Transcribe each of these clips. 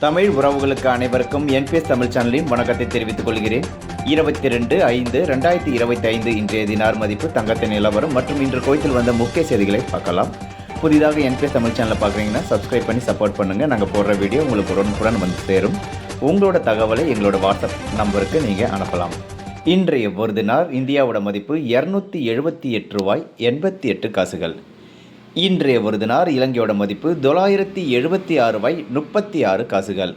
தமிழ் உறவுகளுக்கு அனைவருக்கும் என்பிஎஸ் தமிழ் சேனலின் வணக்கத்தை தெரிவித்துக் கொள்கிறேன். இருபத்தி ரெண்டு ஐந்து ரெண்டாயிரத்தி இருபத்தி ஐந்து இன்றைய தினார் மதிப்பு தங்கத்தின் நிலவரம் மற்றும் இன்று கோயத்தில் வந்த முக்கிய செய்திகளை பார்க்கலாம். புதிதாக என்பிஎஸ் தமிழ் சேனலை பார்க்குறீங்கன்னா சப்ஸ்கிரைப் பண்ணி சப்போர்ட் பண்ணுங்கள் நாங்கள் போடுற வீடியோ உங்களுக்கு உடனுக்குடன் வந்து சேரும். உங்களோட தகவலை எங்களோட வாட்ஸ்அப் நம்பருக்கு நீங்கள் அனுப்பலாம். இன்றைய ஒரு தினார் இந்தியாவோட மதிப்பு இரநூத்தி எழுபத்தி எட்டு ரூபாய் எண்பத்தி எட்டு காசுகள். இன்றைய ஒரு தினார் இலங்கையோட மதிப்பு தொள்ளாயிரத்தி எழுபத்தி ஆறு ரூபாய் முப்பத்தி ஆறு காசுகள்.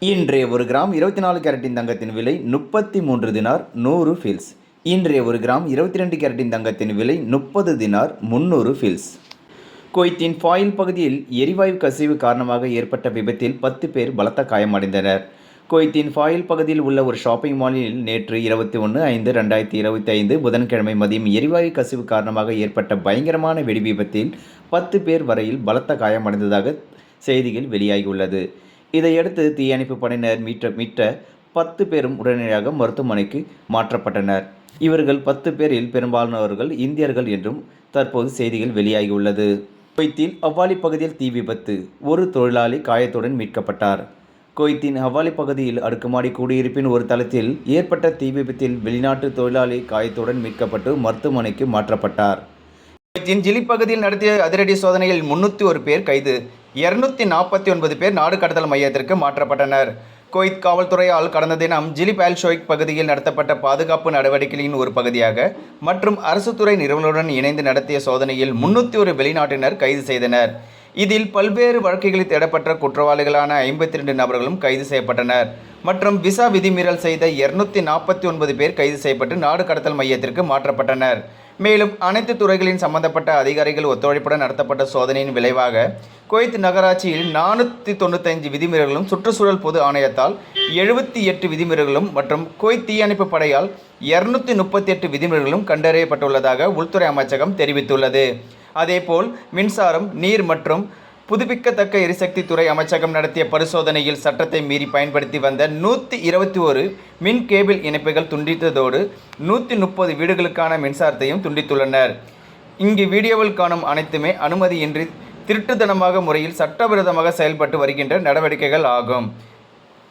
இன்றைய ஒரு கிராம் இருபத்தி நாலு கேரட்டின் தங்கத்தின் விலை முப்பத்தி மூன்று தினார் நூறு ஃபில்ஸ் இன்றைய ஒரு கிராம் இருபத்தி ரெண்டு கேரட்டின் தங்கத்தின் விலை முப்பது தினார் முந்நூறு ஃபில்ஸ் குவைத்தின் ஃபாயில் பகுதியில் எரிவாயு கசிவு காரணமாக ஏற்பட்ட விபத்தில் பத்து பேர் பலத்த காயமடைந்தனர். குவைத்தின் ஃபாயில் பகுதியில் உள்ள ஒரு ஷாப்பிங் மாலில் நேற்று இருபத்தி ஒன்று ஐந்து ரெண்டாயிரத்தி இருபத்தி ஐந்து புதன்கிழமை மதியம் எரிவாயு கசிவு காரணமாக ஏற்பட்ட பயங்கரமான வெடி விபத்தில் பத்து பேர் வரையில் பலத்த காயமடைந்ததாக செய்திகள் வெளியாகியுள்ளது. இதையடுத்து தீயணைப்பு படையினர் மீட்ட மீட்ட பத்து பேரும் உடனடியாக மருத்துவமனைக்கு மாற்றப்பட்டனர். இவர்கள் பத்து பேரில் பெரும்பாலானவர்கள் இந்தியர்கள் என்றும் தற்போது செய்திகள் வெளியாகியுள்ளது. குவைத்தில் அவ்வாலி பகுதியில் தீ விபத்து ஒரு தொழிலாளி காயத்துடன் மீட்கப்பட்டார். குவைத்தின் ஹவாலி பகுதியில் அடுக்குமாடி குடியிருப்பின் ஒரு தளத்தில் ஏற்பட்ட தீ விபத்தில் வெளிநாட்டு தொழிலாளி காயத்துடன் மீட்கப்பட்டு மருத்துவமனைக்கு மாற்றப்பட்டார். குவைத்தின் ஜிலி பகுதியில் நடத்திய அதிரடி சோதனையில் முன்னூற்றி ஒரு பேர் கைது இருநூத்தி நாற்பத்தி ஒன்பது பேர் நாடு கடத்தல் மையத்திற்கு மாற்றப்பட்டனர். குவைத் காவல்துறையால் கடந்த தினம் ஜிலிப் ஷோய்க் பகுதியில் நடத்தப்பட்ட பாதுகாப்பு நடவடிக்கைகளின் ஒரு பகுதியாக மற்றும் அரசுத்துறை நிறுவனங்களுடன் இணைந்து நடத்திய சோதனையில் முன்னூற்றி ஒரு வெளிநாட்டினர் கைது செய்தனர். இதில் பல்வேறு வழக்குகளில் தேடப்பட்ட குற்றவாளிகளான ஐம்பத்தி ரெண்டு நபர்களும் கைது செய்யப்பட்டனர். மற்றும் விசா விதிமீறல் செய்த இருநூத்தி நாற்பத்தி ஒன்பது பேர் கைது செய்யப்பட்டு நாடு கடத்தல் மையத்திற்கு மாற்றப்பட்டனர். மேலும் அனைத்து துறைகளின் சம்பந்தப்பட்ட அதிகாரிகள் ஒத்துழைப்புடன் நடத்தப்பட்ட சோதனையின் விளைவாக குவைத் நகராட்சியில் நானூற்றி தொண்ணூத்தஞ்சு விதிமீறல்களும் சுற்றுச்சூழல் பொது ஆணையத்தால் எழுபத்தி எட்டு விதிமீறல்களும் மற்றும் குவைத் தீயணைப்பு படையால் இருநூத்தி முப்பத்தி எட்டு விதிமீறல்களும் கண்டறியப்பட்டுள்ளதாக உள்துறை அமைச்சகம் தெரிவித்துள்ளது. அதேபோல் மின்சாரம் நீர் மற்றும் புதுப்பிக்கத்தக்க எரிசக்தி துறை அமைச்சகம் நடத்திய பரிசோதனையில் சட்டத்தை மீறி பயன்படுத்தி வந்த நூற்றி இருபத்தி ஒரு மின் கேபிள் இணைப்புகள் துண்டித்ததோடு நூற்றி முப்பது வீடுகளுக்கான மின்சாரத்தையும் துண்டித்துள்ளனர். இங்கு வீடியோவில் காணும் அனைத்துமே அனுமதியின்றி திருட்டுத்தனமாக முறையில் சட்டவிரோதமாக செயல்பட்டு வருகின்ற நடவடிக்கைகள் ஆகும்.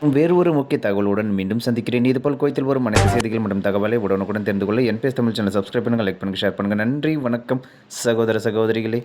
வேறு ஒரு முக்கிய தகவலுடன் மீண்டும் சந்திக்கிறேன். இதுபோல் கோயத்தில் வரும் அனைத்து செய்திகள் மற்றும் தகவலை உடனுக்குடன் தெரிந்து கொள்ள என்பிஎஸ் தமிழ் சேனல் சப்ஸ்கிரைப் பண்ணுங்கள் லைக் பண்ணுங்கள் ஷேர் பண்ணுங்கள் நன்றி வணக்கம் சகோதர சகோதரிகளே.